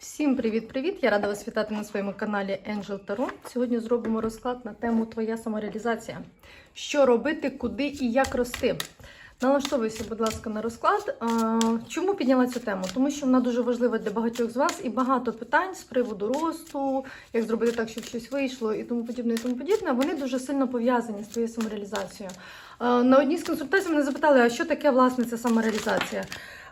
Всім привіт-привіт! Я рада вас вітати на своєму каналі Angel Tarot. Сьогодні зробимо розклад на тему Твоя самореалізація. Що робити, куди і як рости. Налаштовуйся, будь ласка, на розклад. Чому підняла цю тему? Тому що вона дуже важлива для багатьох з вас і багато питань з приводу росту, як зробити так, щоб щось вийшло і тому подібне, і тому подібне. Вони дуже сильно пов'язані з твоєю самореалізацією. На одній з консультацій мене запитали, а що таке власне ця самореалізація?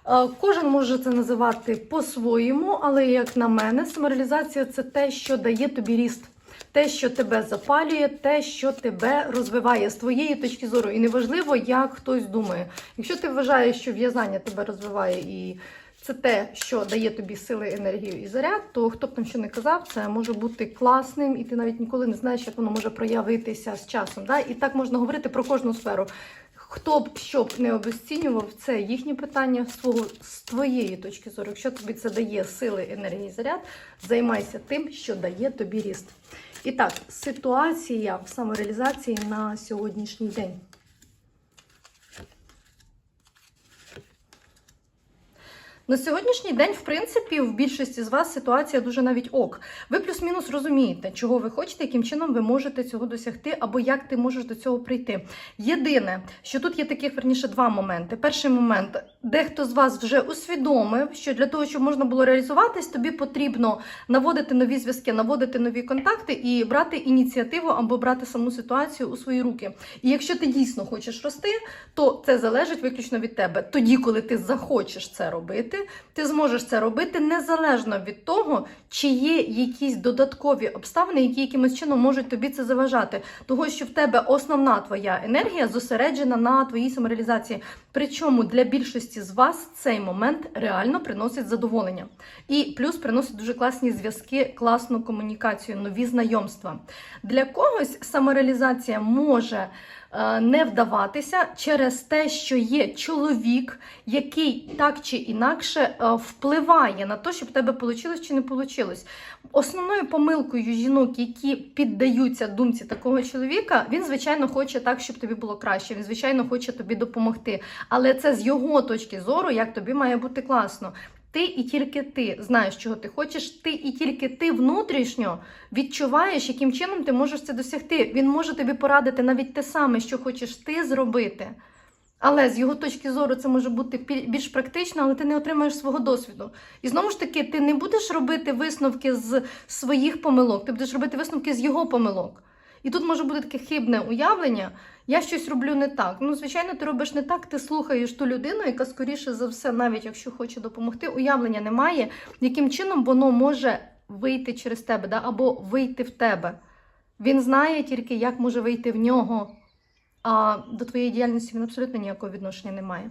Е, Кожен може це називати по-своєму, але як на мене, самореалізація це те, що дає тобі ріст, те, що тебе запалює, те, що тебе розвиває з твоєї точки зору. І неважливо, як хтось думає. Якщо ти вважаєш, що в'язання тебе розвиває і це те, що дає тобі сили, енергію і заряд, то хто б там що не казав, це може бути класним, і ти навіть ніколи не знаєш, як воно може проявитися з часом. Да? І так можна говорити про кожну сферу. Хто б що б не обесцінював, це їхні питання свого з твоєї точки зору. Якщо тобі це дає сили, енергії, заряд, займайся тим, що дає тобі ріст. І так, ситуація в самореалізації на сьогоднішній день. На сьогоднішній день, в принципі, в більшості з вас ситуація дуже навіть ок. Ви плюс-мінус розумієте, чого ви хочете, яким чином ви можете цього досягти, або як ти можеш до цього прийти. Єдине, що тут є таких верніше два моменти. Перший момент, дехто з вас вже усвідомив, що для того, щоб можна було реалізуватись, тобі потрібно наводити нові зв'язки, наводити нові контакти і брати ініціативу або брати саму ситуацію у свої руки. І якщо ти дійсно хочеш рости, то це залежить виключно від тебе. Тоді, коли ти захочеш це робити ти зможеш це робити незалежно від того, чи є якісь додаткові обставини, які якимось чином можуть тобі це заважати. Того, що в тебе основна твоя енергія зосереджена на твоїй самореалізації. Причому для більшості з вас цей момент реально приносить задоволення. І плюс приносить дуже класні зв'язки, класну комунікацію, нові знайомства. Для когось самореалізація може не вдаватися через те, що є чоловік, який так чи інакше е, впливає на те, щоб в тебе вийшло чи не вийшло. Основною помилкою жінок, які піддаються думці такого чоловіка, він, звичайно, хоче так, щоб тобі було краще. Він, звичайно, хоче тобі допомогти. Але це з його точки зору, як тобі має бути класно. Ти і тільки ти знаєш, чого ти хочеш, ти і тільки ти внутрішньо відчуваєш, яким чином ти можеш це досягти. Він може тобі порадити навіть те саме, що хочеш ти зробити. Але з його точки зору це може бути більш практично, але ти не отримаєш свого досвіду. І знову ж таки, ти не будеш робити висновки з своїх помилок, ти будеш робити висновки з його помилок. І тут може бути таке хибне уявлення. Я щось роблю не так. Ну, звичайно, ти робиш не так, ти слухаєш ту людину, яка, скоріше за все, навіть якщо хоче допомогти, уявлення немає, яким чином воно може вийти через тебе, да? або вийти в тебе. Він знає тільки, як може вийти в нього, а до твоєї діяльності він абсолютно ніякого відношення не має.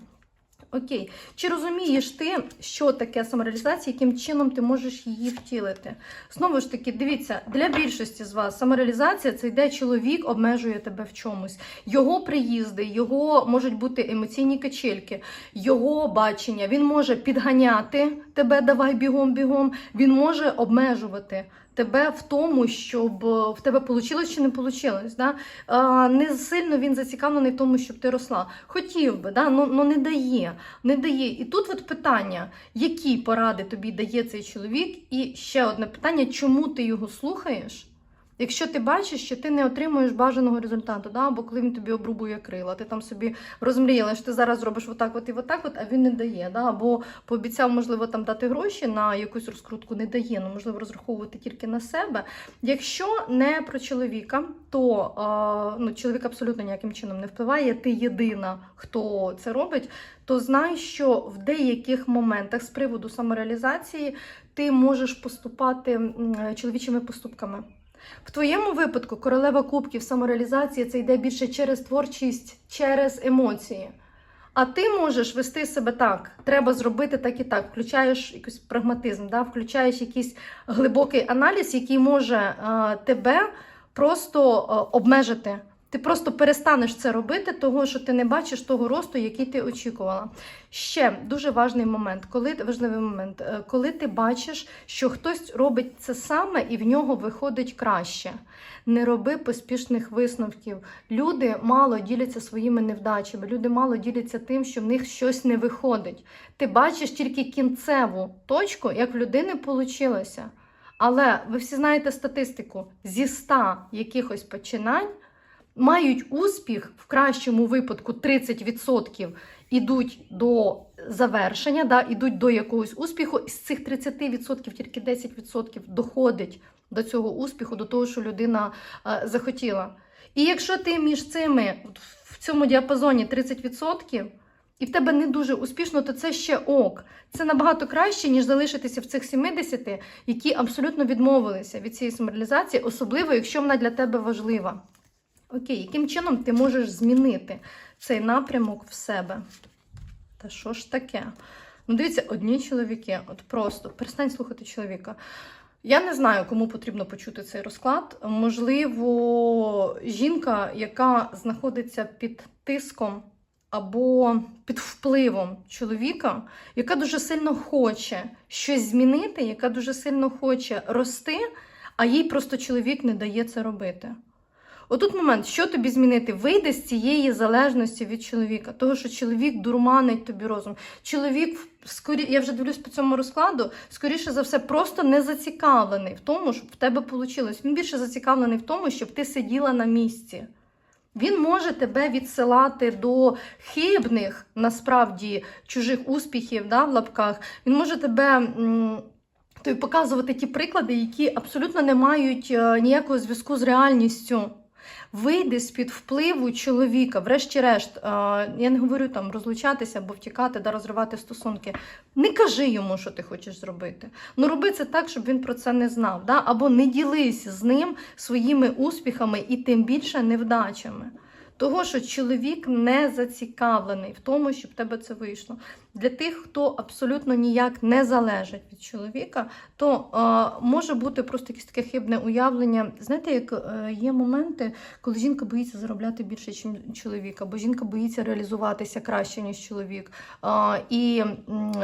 Окей, чи розумієш ти, що таке самореалізація, яким чином ти можеш її втілити? Знову ж таки, дивіться, для більшості з вас самореалізація це йде чоловік, обмежує тебе в чомусь. Його приїзди, його можуть бути емоційні качельки, його бачення. Він може підганяти тебе, давай бігом, бігом. Він може обмежувати. Тебе в тому, щоб в тебе вийшло чи не вийшло. Да? Не сильно він зацікавлений в тому, щоб ти росла. Хотів би, да? ну, ну не дає. Не дає. І тут от питання, які поради тобі дає цей чоловік, і ще одне питання, чому ти його слухаєш? Якщо ти бачиш, що ти не отримуєш бажаного результату, да? або коли він тобі обрубує крила, ти там собі розмріяла, що ти зараз зробиш отак, от і отак, от, а він не дає. Да? Або пообіцяв, можливо, там дати гроші на якусь розкрутку, не дає, ну можливо розраховувати тільки на себе. Якщо не про чоловіка, то ну, чоловік абсолютно ніяким чином не впливає. Ти єдина, хто це робить, то знай, що в деяких моментах з приводу самореалізації ти можеш поступати чоловічими поступками. В твоєму випадку королева кубків самореалізації це йде більше через творчість, через емоції. А ти можеш вести себе так. Треба зробити так і так. Включаєш якийсь прагматизм, да? включаєш якийсь глибокий аналіз, який може а, тебе просто а, обмежити. Ти просто перестанеш це робити, того що ти не бачиш того росту, який ти очікувала. Ще дуже важний момент, коли важливий момент, е, коли ти бачиш, що хтось робить це саме і в нього виходить краще. Не роби поспішних висновків. Люди мало діляться своїми невдачами, люди мало діляться тим, що в них щось не виходить. Ти бачиш тільки кінцеву точку, як в людини вийшло. Але ви всі знаєте статистику: зі 100 якихось починань мають успіх в кращому випадку 30% ідуть до завершення, да, ідуть до якогось успіху. І з цих 30% тільки 10% доходить до цього успіху, до того, що людина е, захотіла. І якщо ти між цими в цьому діапазоні 30%, і в тебе не дуже успішно, то це ще ок. Це набагато краще, ніж залишитися в цих 70, які абсолютно відмовилися від цієї самореалізації, особливо, якщо вона для тебе важлива. Окей, яким чином ти можеш змінити цей напрямок в себе? Та що ж таке? Ну, дивіться, одні чоловіки, от просто перестань слухати чоловіка. Я не знаю, кому потрібно почути цей розклад. Можливо, жінка, яка знаходиться під тиском або під впливом чоловіка, яка дуже сильно хоче щось змінити, яка дуже сильно хоче рости, а їй просто чоловік не дає це робити. Отут момент, що тобі змінити? Вийди з цієї залежності від чоловіка, того, що чоловік дурманить тобі розум. Чоловік, скорі... я вже дивлюсь по цьому розкладу, скоріше за все, просто не зацікавлений в тому, щоб в тебе вийшло. Він більше зацікавлений в тому, щоб ти сиділа на місці. Він може тебе відсилати до хибних, насправді, чужих успіхів да, в лапках. Він може тебе. Тобі показувати ті приклади, які абсолютно не мають е, ніякого зв'язку з реальністю. Вийди з-під впливу чоловіка, врешті-решт, е, я не говорю там розлучатися або втікати, да, розривати стосунки. Не кажи йому, що ти хочеш зробити. Ну роби це так, щоб він про це не знав. Да? Або не ділись з ним своїми успіхами і тим більше невдачами. Того, що чоловік не зацікавлений в тому, щоб в тебе це вийшло. Для тих, хто абсолютно ніяк не залежить від чоловіка, то е, може бути просто якесь таке хибне уявлення. Знаєте, як е, є моменти, коли жінка боїться заробляти більше, ніж чоловік, або жінка боїться реалізуватися краще, ніж чоловік. Е, і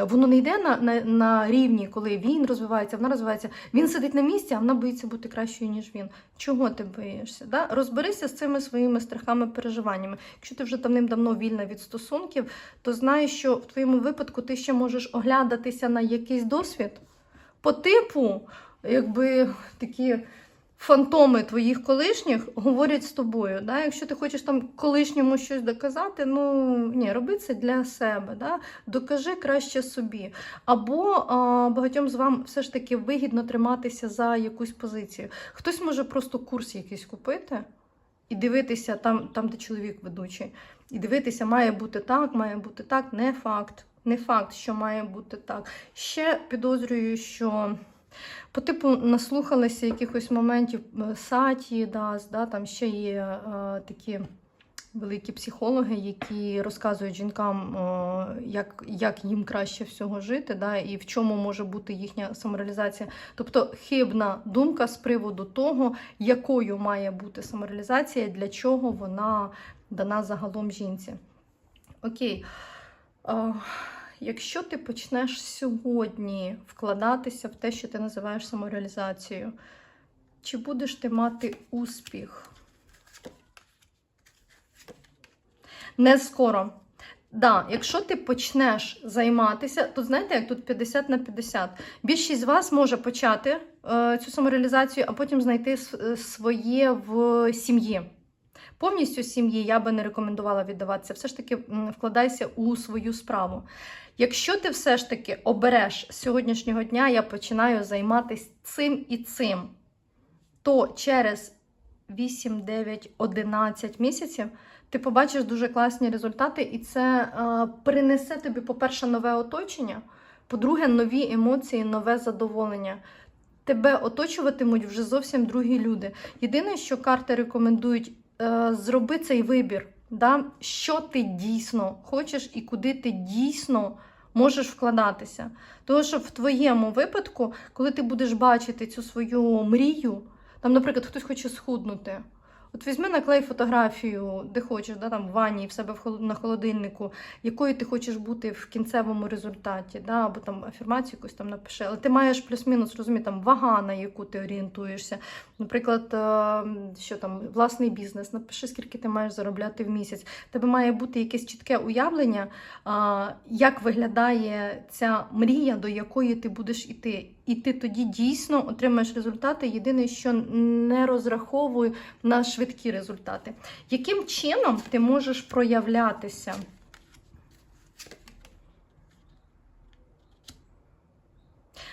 воно не йде на, на, на рівні, коли він розвивається, вона розвивається. Він сидить на місці, а вона боїться бути кращою, ніж він. Чого ти боїшся? Да? Розберися з цими своїми страхами, переживаннями. Якщо ти вже давним-давно вільна від стосунків, то знай, що в твоєму випадку ти ще можеш оглядатися на якийсь досвід по типу, якби такі фантоми твоїх колишніх говорять з тобою. Да? Якщо ти хочеш там колишньому щось доказати, ну ні, роби це для себе. Да? Докажи краще собі. Або а, багатьом з вам все ж таки вигідно триматися за якусь позицію. Хтось може просто курс якийсь купити. І дивитися там, там, де чоловік ведучий, і дивитися, має бути так, має бути так, не факт. Не факт, що має бути так. Ще підозрюю, що по типу наслухалися якихось моментів е, саті, да, там ще є е, такі великі психологи, які розказують жінкам, як, як їм краще всього жити, да, і в чому може бути їхня самореалізація. Тобто хибна думка з приводу того, якою має бути самореалізація, для чого вона дана загалом жінці. Окей. Якщо ти почнеш сьогодні вкладатися в те, що ти називаєш самореалізацією, чи будеш ти мати успіх? Не скоро. Да, якщо ти почнеш займатися, то знаєте, як тут 50 на 50. Більшість з вас може почати е, цю самореалізацію, а потім знайти своє в сім'ї. Повністю сім'ї я би не рекомендувала віддаватися. Все ж таки вкладайся у свою справу. Якщо ти все ж таки обереш з сьогоднішнього дня, я починаю займатися цим і цим, то через 8, 9, 11 місяців ти побачиш дуже класні результати, і це е, принесе тобі, по-перше, нове оточення, по-друге, нові емоції, нове задоволення. Тебе оточуватимуть вже зовсім другі люди. Єдине, що карти рекомендують, е, зроби цей вибір, да? що ти дійсно хочеш і куди ти дійсно можеш вкладатися. Тому що в твоєму випадку, коли ти будеш бачити цю свою мрію, там, наприклад, хтось хоче схуднути. От візьми наклей фотографію, де хочеш, да, там в ванні, в себе на холодильнику, якою ти хочеш бути в кінцевому результаті, да, або там афірмацію якусь там напиши. Але ти маєш плюс-мінус розуміти, там вага, на яку ти орієнтуєшся. Наприклад, е, що там власний бізнес, напиши, скільки ти маєш заробляти в місяць. Тебе має бути якесь чітке уявлення, як виглядає ця мрія, до якої ти будеш іти. І ти тоді дійсно отримаєш результати. Єдине, що не розраховуй на швидкі результати. Яким чином ти можеш проявлятися?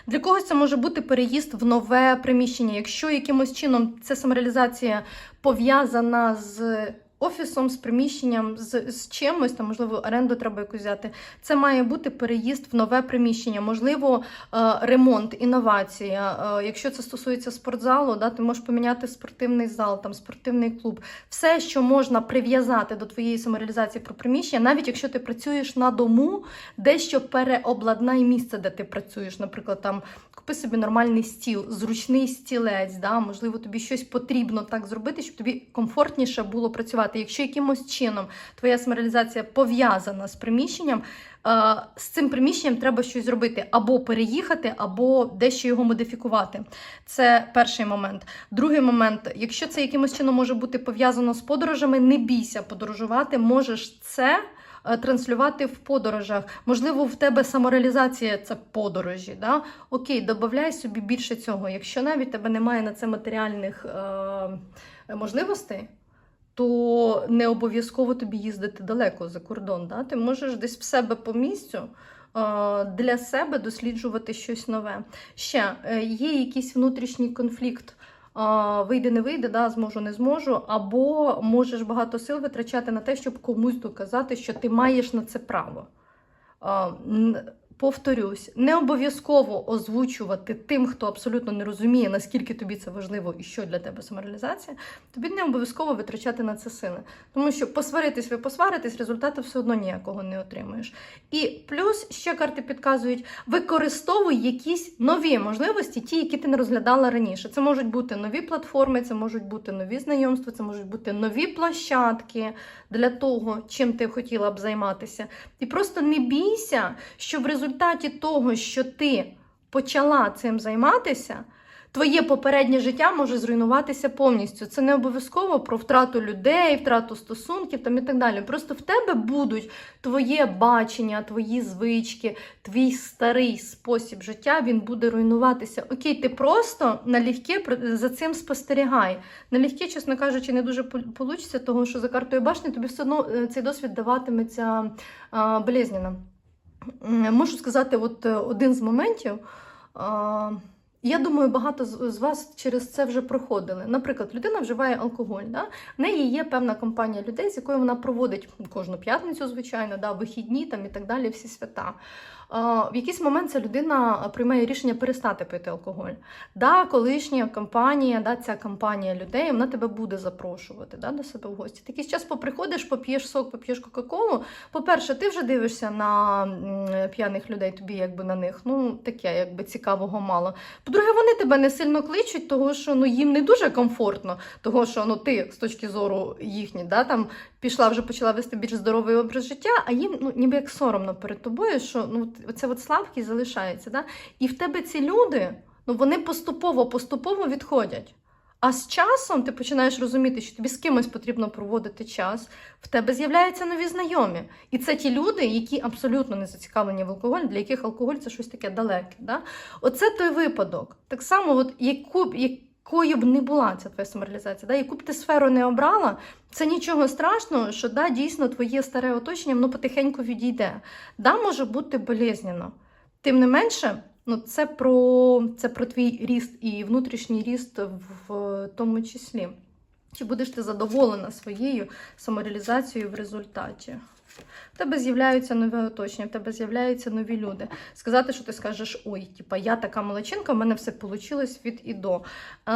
Для когось це може бути переїзд в нове приміщення. Якщо якимось чином ця самореалізація пов'язана з офісом, з приміщенням, з, з чимось, там, можливо, оренду треба якусь взяти, це має бути переїзд в нове приміщення, можливо, е, ремонт, інновація. Е, Якщо це стосується спортзалу, да, ти можеш поміняти спортивний зал, там, спортивний клуб. Все, що можна прив'язати до твоєї самореалізації про приміщення, навіть якщо ти працюєш на дому, дещо переобладнай місце, де ти працюєш. Наприклад, там купи собі нормальний стіл, зручний стілець. Да? Можливо, тобі щось потрібно так зробити, щоб тобі комфортніше було працювати. Якщо якимось чином твоя самореалізація пов'язана з приміщенням, е, з цим приміщенням треба щось зробити або переїхати, або дещо його модифікувати. Це перший момент. Другий момент, якщо це якимось чином може бути пов'язано з подорожами, не бійся подорожувати, можеш це. е, Транслювати в подорожах. Можливо, в тебе самореалізація це подорожі. Да? Окей, додай собі більше цього. Якщо навіть тебе немає на це матеріальних е, можливостей, то не обов'язково тобі їздити далеко за кордон. Да? Ти можеш десь в себе по місцю. Для себе досліджувати щось нове. Ще е, є якийсь внутрішній конфлікт. Вийде, не вийде, да, зможу, не зможу, або можеш багато сил витрачати на те, щоб комусь доказати, що ти маєш на це право. Повторюсь, не обов'язково озвучувати тим, хто абсолютно не розуміє, наскільки тобі це важливо і що для тебе самореалізація. Тобі не обов'язково витрачати на це сили. Тому що посваритись ви посваритесь, результату все одно ніякого не отримуєш. І плюс ще карти підказують: використовуй якісь нові можливості, ті, які ти не розглядала раніше. Це можуть бути нові платформи, це можуть бути нові знайомства, це можуть бути нові площадки для того, чим ти хотіла б займатися. І просто не бійся, що в результаті того, що ти почала цим займатися. Твоє попереднє життя може зруйнуватися повністю. Це не обов'язково про втрату людей, втрату стосунків там і так далі. Просто в тебе будуть твоє бачення, твої звички, твій старий спосіб життя, він буде руйнуватися. Окей, ти просто налегке за цим спостерігай. Налегке, чесно кажучи, не дуже вийде, тому що за картою башні тобі все одно е, цей досвід даватиметься болезненно. Можу сказати, от е, один з моментів. Я думаю, багато з вас через це вже проходили. Наприклад, людина вживає алкоголь. Да? В неї є певна компанія людей, з якою вона проводить кожну п'ятницю, звичайно, да, вихідні там і так далі, всі свята. В якийсь момент ця людина приймає рішення перестати пити алкоголь. Да, колишня компанія, да, ця компанія людей, вона тебе буде запрошувати да, до себе в гості. Ти якийсь час поприходиш, поп'єш сок, поп'єш Кока-Колу. По-перше, ти вже дивишся на п'яних людей, тобі якби на них ну таке, якби цікавого мало. По-друге, вони тебе не сильно кличуть, того що ну їм не дуже комфортно, того що ну ти з точки зору їхні, да, там пішла вже почала вести більш здоровий образ життя, а їм ну ніби як соромно перед тобою, що ну оце от слабкість залишається. Да? І в тебе ці люди, ну вони поступово, поступово відходять. А з часом ти починаєш розуміти, що тобі з кимось потрібно проводити час, в тебе з'являються нові знайомі. І це ті люди, які абсолютно не зацікавлені в алкоголі, для яких алкоголь це щось таке далеке. Да? Оце той випадок. Так само, от яку якою б не була ця твоя самореалізація, да? яку б ти сферу не обрала, це нічого страшного, що да, дійсно твоє старе оточення воно потихеньку відійде. Да, може бути болезненно. Тим не менше, ну це про, це про твій ріст і внутрішній ріст в тому числі. Чи будеш ти задоволена своєю самореалізацією в результаті? В тебе з'являються нові оточення, в тебе з'являються нові люди. Сказати, що ти скажеш, ой, типа, я така молодчинка, в мене все вийшло від і до.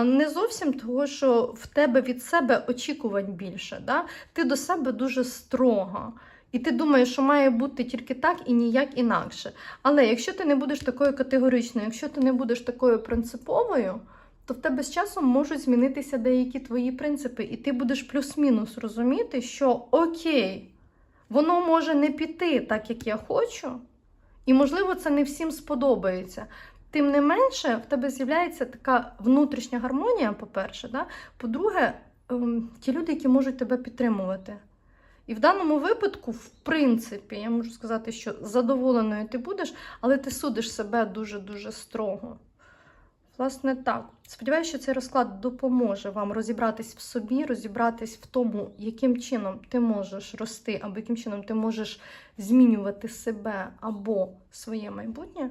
Не зовсім того, що в тебе від себе очікувань більше. Да? Ти до себе дуже строга. І ти думаєш, що має бути тільки так і ніяк інакше. Але якщо ти не будеш такою категоричною, якщо ти не будеш такою принциповою, то в тебе з часом можуть змінитися деякі твої принципи, і ти будеш плюс-мінус розуміти, що окей, воно може не піти так, як я хочу, і, можливо, це не всім сподобається. Тим не менше, в тебе з'являється така внутрішня гармонія, по-перше, да? по-друге, ем, ті люди, які можуть тебе підтримувати. І в даному випадку, в принципі, я можу сказати, що задоволеною ти будеш, але ти судиш себе дуже-дуже строго. Власне, так. Сподіваюся, що цей розклад допоможе вам розібратись в собі, розібратись в тому, яким чином ти можеш рости, або яким чином ти можеш змінювати себе або своє майбутнє.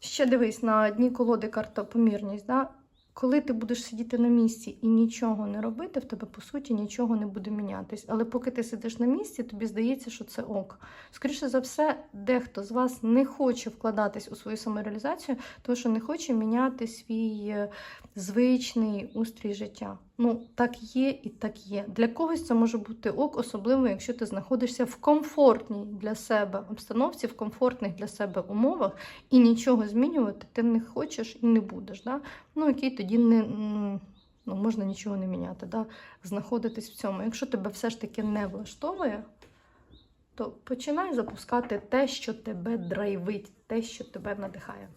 Ще дивись на дні колоди карта помірність. Да? Коли ти будеш сидіти на місці і нічого не робити, в тебе по суті нічого не буде мінятись. Але поки ти сидиш на місці, тобі здається, що це ок. Скоріше за все, дехто з вас не хоче вкладатись у свою самореалізацію, тому що не хоче міняти свій е, звичний устрій життя. Ну, так є і так є. Для когось це може бути ок, особливо, якщо ти знаходишся в комфортній для себе обстановці, в комфортних для себе умовах, і нічого змінювати ти не хочеш і не будеш. Да? Ну, окей, тоді не. Ну, можна нічого не міняти, да? знаходитись в цьому. Якщо тебе все ж таки не влаштовує, то починай запускати те, що тебе драйвить, те, що тебе надихає.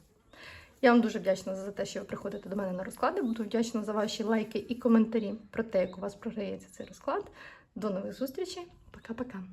Я вам дуже вдячна за те, що ви приходите до мене на розклади. Буду вдячна за ваші лайки і коментарі про те, як у вас програється цей розклад. До нових зустрічей. Пока-пока.